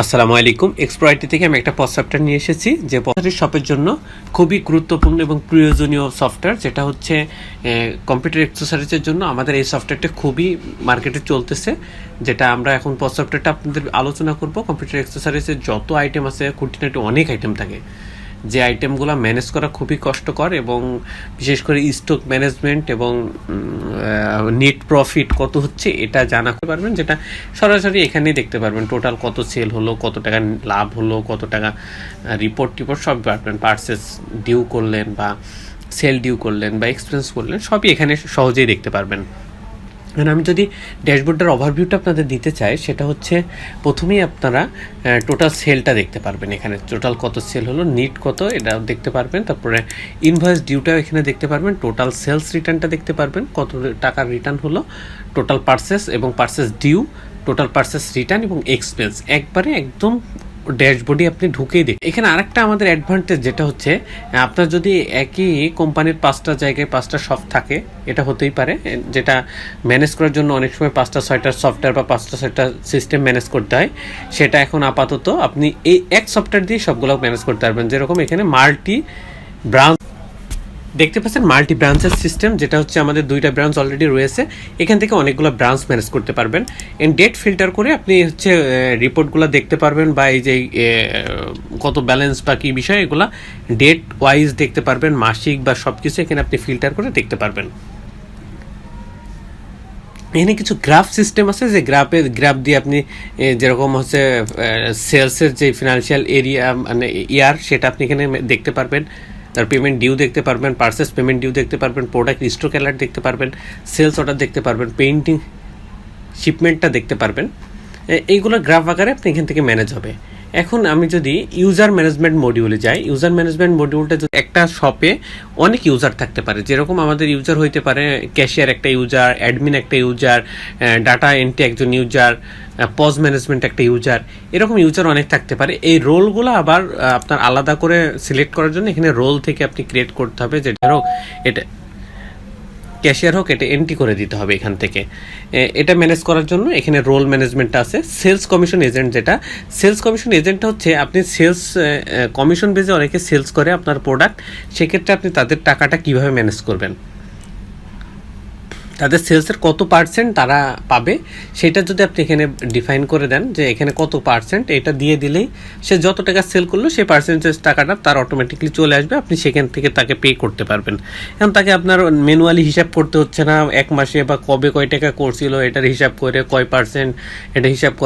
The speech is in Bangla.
আসসালামু আলাইকুম। এক্সপ্রয়টি থেকে আমি একটা সফটওয়্যার নিয়ে এসেছি, যে পজেটিভ শপের জন্য খুবই গুরুত্বপূর্ণ এবং প্রয়োজনীয় সফটওয়্যার যেটা হচ্ছে কম্পিউটার এক্সারসাইজের জন্য আমাদের এই সফটওয়্যারটা খুবই মার্কেটে চলতেছে, যেটা আমরা এখন সফটওয়্যারটা আপনাদের আলোচনা করব। কম্পিউটার এক্সারসাইজের যত আইটেম আছে, খুঁটিনাটি অনেক আইটেম থাকে। যে আইটেমগুলো ম্যানেজ করা খুবই কষ্টকর এবং বিশেষ করে স্টক ম্যানেজমেন্ট এবং নেট প্রফিট কত হচ্ছে এটা জানাতে পারবেন, যেটা সরাসরি এখানেই দেখতে পারবেন টোটাল কত সেল হলো, কত টাকা লাভ হলো, কত টাকা রিপোর্ট টিপোর্ট সব পারবেন পার্সেস ডিউ করলেন বা সেল ডিউ করলেন বা এক্সপেন্স করলেন, সবই এখানে সহজেই দেখতে পারবেন। এখন আমি যদি ড্যাশবোর্ডের ওভারভিউটা আপনাদের দিতে চাই, সেটা হচ্ছে প্রথমেই আপনারা টোটাল সেলটা দেখতে পারবেন এখানে। টোটাল কত সেল হলো নিট কত এটা দেখতে পারবেন। তারপরে ইনভয়েস ডিউটাও এখানে দেখতে পারবেন। টোটাল সেলস রিটার্নটা দেখতে পারবেন, কত টাকার রিটার্ন হলো টোটাল পার্সেস এবং purchase due total purchase return এবং এক্সপেন্স একবারে একদম ড্যাশবোর্ডে আপনি ঢুকেই দেখ এখানে আরেকটা আমাদের অ্যাডভান্টেজ যেটা হচ্ছে, আপনার যদি একই কোম্পানির পাঁচটা জায়গায় পাঁচটা সফট থাকে, এটা হতেই পারে, যেটা ম্যানেজ করার জন্য অনেক সময় পাঁচটা, ছয়টা সফটওয়্যার বা পাঁচটা, ছয়টা সিস্টেম ম্যানেজ করতে হয়, সেটা এখন আপাতত আপনি এই এক সফটওয়্যার দিয়ে সবগুলো ম্যানেজ করতে পারবেন। যেরকম এখানে মাল্টি ব্রাঞ্চ দেখতে পাচ্ছেন মাল্টি ব্রাঞ্চের সিস্টেম যেটা হচ্ছে আমাদের দুইটা ব্রাঞ্চ অলরেডি রয়েছে। এখান থেকে অনেকগুলো ব্রাঞ্চ ম্যানেজ করতে পারবেন। এন ডেট ফিল্টার করে আপনি হচ্ছে রিপোর্টগুলো দেখতে পারবেন বা এই যে কত ব্যালেন্স বা কী বিষয়, এগুলা ডেট ওয়াইজ দেখতে পারবেন। মাসিক বা সব কিছু এখানে আপনি ফিল্টার করে দেখতে পারবেন। এখানে কিছু গ্রাফ সিস্টেম আছে, যে গ্রাফে গ্রাফ দিয়ে আপনি যেরকম হচ্ছে সেলসের যে ফিনান্সিয়াল এরিয়া মানে ইয়ার সেটা আপনি এখানে দেখতে পারবেন। তার পেমেন্ট ডিউ দেখতে পারবেন পার্সেস পেমেন্ট ডিউ দেখতে পারবেন প্রোডাক্ট স্টক অ্যালার্ট দেখতে পারবেন সেলস অর্ডার দেখতে পারবেন পেইন্টিং শিপমেন্টটা দেখতে পারবেন। এইগুলো গ্রাফ আকারে আপনি এখান থেকে ম্যানেজ হবে। এখন আমি যদি ইউজার ম্যানেজমেন্ট মডিউলে যাই ইউজার ম্যানেজমেন্ট মডিউলটা যদি একটা শপে অনেক ইউজার থাকতে পারে, যেরকম আমাদের ইউজার হইতে পারে ক্যাশিয়ার একটা ইউজার অ্যাডমিন একটা ইউজার ডাটা এন্ট্রি একজন ইউজার পজ ম্যানেজমেন্ট একটা ইউজার এরকম ইউজার অনেক থাকতে পারে। এই রোলগুলো আবার আপনার আলাদা করে সিলেক্ট করার জন্য এখানে রোল থেকে আপনি ক্রিয়েট করতে হবে যে, ধরো, এটা ক্যাশিয়ার হোক, এটা এন্ট্রি করে দিতে হবে এখান থেকে। এটা ম্যানেজ করার জন্য এখানে রোল ম্যানেজমেন্টটা আছে। সেলস কমিশন এজেন্ট যেটা সেলস কমিশন এজেন্টটা হচ্ছে আপনি সেলস কমিশন বেজে অনেকে সেলস করে আপনার প্রোডাক্ট সেক্ষেত্রে আপনি তাদের টাকাটা কীভাবে ম্যানেজ করবেন? তাদের সেলসের কত পার্সেন্ট তারা পাবে, সেটা যদি আপনি এখানে ডিফাইন করে দেন যে এখানে কত পার্সেন্ট এটা দিয়ে দিলেই সে যত টাকা সেল করল, সেই পার্সেন্টেজ টাকাটা তার অটোমেটিকলি চলে আসবে, আপনি সেখান থেকে তাকে পে করতে পারবেন। এখন তাকে আপনার ম্যানুয়ালি হিসাব করতে হচ্ছে না, এক মাসে বা কবে কয় টাকা করছিল এটার হিসাব করে কয় পার্সেন্ট এটা হিসাব